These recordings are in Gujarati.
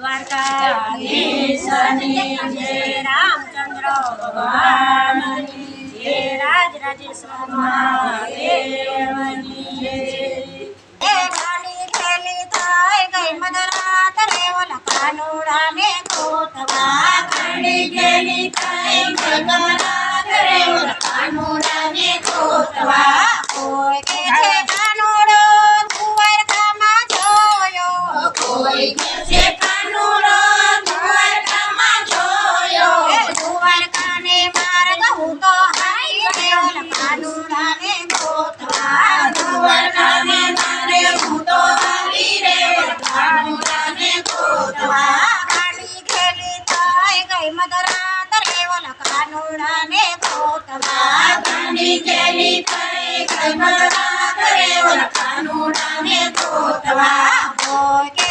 દ્વારકા રાજ રાજેશ્વર મહાદેવની હે નાની થાય ગઈ મદરાત રે ઓલા કાનુડા ને કોતવા કણી ગેલી થાય બાબાની કેલી પડે કઈ મરવા કરે ઓલા કાનુડાને તોતવા ભોકે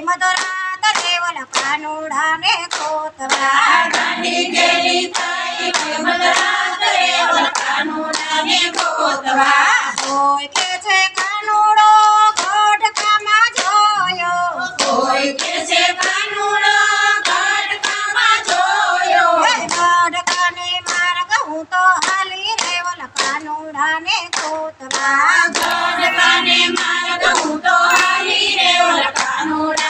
મધુરા દેવલ કાનુડા મે કોતવા ગાંડી ગેલી તાઈ મધુરા દેવલ કાનુડા મે કોતવા કોઈ કે છે કાનુડો ગોઢકામાં જોયો કોઈ કે છે કાનુડો ગોઢકામાં જોયો ગોઢકાને માર્ગ હું તો હાલી દેવલ કાનુડા ને કોતવા ગોઢકાને માર્ગ હું તો હાલી દેવલ કાનુડા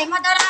Ay, madara!